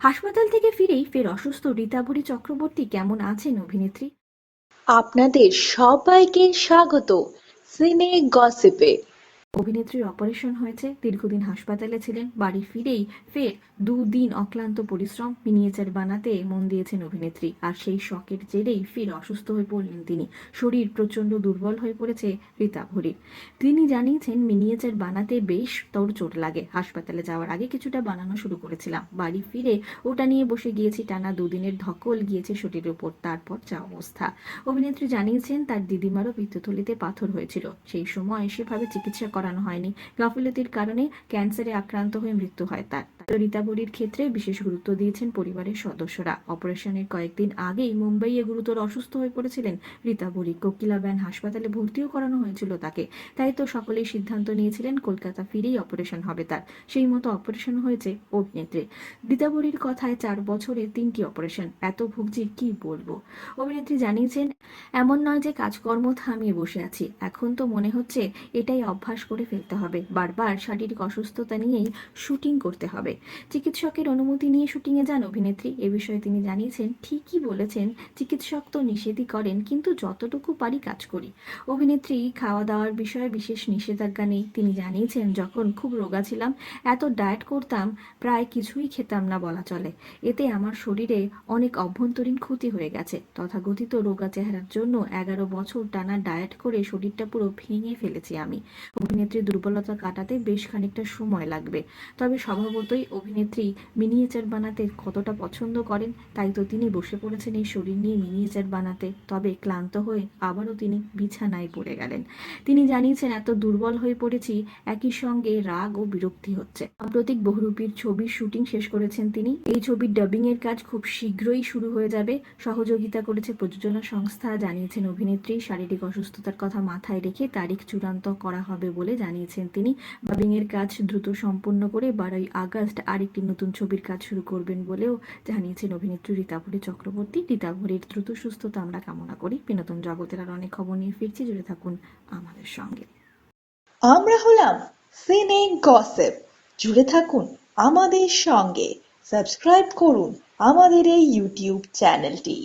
হাসপাতাল থেকে ফিরেই ফের অসুস্থ রীতাভরি চক্রবর্তী কেমন আছেন অভিনেত্রী? আপনাদের সবাইকে স্বাগত। সিনে গসিপে। অভিনেত্রীর অপারেশন হয়েছে। দীর্ঘদিন হাসপাতালে ছিলেন, বাড়ি ফিরেই ফের দুদিন অক্লান্ত পরিশ্রম, মিনিয়েচার বানাতে মন দিয়েছেন অভিনেত্রী। আর সেই শখের জেরেই ফের অসুস্থ হয়ে পড়লেন তিনি। শরীর প্রচণ্ড দুর্বল হয়ে পড়েছে রীতা ভরির তিনি জানিয়েছেন, মিনিয়েচার বানাতে বেশ তোর চোট লাগে। হাসপাতালে যাওয়ার আগে কিছুটা বানানো শুরু করেছিলাম। বাড়ি ফিরে ওটা নিয়ে বসে গিয়েছি টানা দুদিনের ধকল, গিয়েছে শরীরের উপর তারপর যা অবস্থা। অভিনেত্রী জানিয়েছেন, তার দিদিমারও পিত্তথলিতে পাথর হয়েছিল। সেই সময় সেভাবে চিকিৎসা করানো হয়নি। গাফিলতির কারণে ক্যান্সারে আক্রান্ত হয়ে মৃত্যু হয় তার। রীতাবরীর ক্ষেত্রে বিশেষ গুরুত্ব দিয়েছেন পরিবারের সদস্যরা। অপারেশনের কয়েকদিন আগেই মুম্বাইয়ে গুরুতর অসুস্থ হয়ে পড়েছিলেন রীতাবরী কোকিলাব্যান হাসপাতালে ভর্তিও করানো হয়েছিল তাকে। তাই তো সকলেই সিদ্ধান্ত নিয়েছিলেন কলকাতা ফিরেই অপারেশন হবে তার। সেই মতো অপারেশন হয়েছে অভিনেত্রী রীতাবরীর কথায় চার বছরে তিনটি অপারেশন। এত ভুগছি কি বলব? অভিনেত্রী জানিয়েছেন, এমন নয় যে কাজকর্ম থামিয়ে বসে আছি। এখন তো মনে হচ্ছে এটাই অভ্যাস করে ফেলতে হবে। বারবার শারীরিক অসুস্থতা নিয়েই শুটিং করতে হবে। চিকিৎসকের অনুমতি নিয়ে শুটিংয়ে যান অভিনেত্রী। এ বিষয়ে তিনি জানিয়েছেন, ঠিকই বলেছেন, চিকিৎসক তো নিষেধই করেন, কিন্তু যতটুকু পারি কাজ করি। অভিনেত্রী খাওয়া দাওয়ার বিষয়ে বিশেষ নিষেধাজ্ঞা নেই। তিনি জানিয়েছেন, যখন খুব রোগা ছিলাম, এত ডায়েট করতাম, প্রায় কিছুই খেতাম না বলা চলে। এতে আমার শরীরে অনেক অভ্যন্তরীণ ক্ষতি হয়ে গেছে। তথাকথিত রোগা চেহারার জন্য এগারো বছর টানা ডায়েট করে শরীরটা পুরো ভেঙে ফেলেছি আমি। অভিনেত্রীর দুর্বলতা কাটাতে বেশ খানিকটা সময় লাগবে। তবে স্বভাবতই অভিনেত্রী মিনিয়েচার বানাতে কতটা পছন্দ করেন, তাই তো তিনি বসে পড়েছেন এই শরীর নিয়ে মিনিয়েচার বানাতে। তবে ক্লান্ত হয়ে আবারও তিনি বিছানায় পড়ে গেলেন। তিনি জানিয়েছেন, এত দুর্বল হয়ে পড়েছি, একই সঙ্গে রাগ ও বিরক্তি হচ্ছে। সাম্প্রতিক বহুরূপীর ছবির শুটিং শেষ করেছেন তিনি। এই ছবির ডাবিং এর কাজ খুব শীঘ্রই শুরু হয়ে যাবে, সহযোগিতা করেছে প্রযোজনা সংস্থা, জানিয়েছেন অভিনেত্রী। শারীরিক অসুস্থতার কথা মাথায় রেখে তারিখ চূড়ান্ত করা হবে বলে জানিয়েছেন তিনি। ডাবিং এর কাজ দ্রুত সম্পন্ন করে বারোই আগস্ট আরেকটি নতুন ছবির কাজ শুরু করবেন বলেও জানিয়েছেন অভিনেত্রী রীতাভরি চক্রবর্তী। রীতাভরির দ্রুত, সুস্থতা আমরা কামনা করি। বিনোদন জগতের আর অনেক খবর নিয়ে ফিরছি। জুড়ে থাকুন আমাদের সঙ্গে। আমরা হলাম সিনে গসেপ। জুড়ে থাকুন আমাদের সঙ্গে। সাবস্ক্রাইব করুন আমাদের এই ইউটিউব চ্যানেলটি।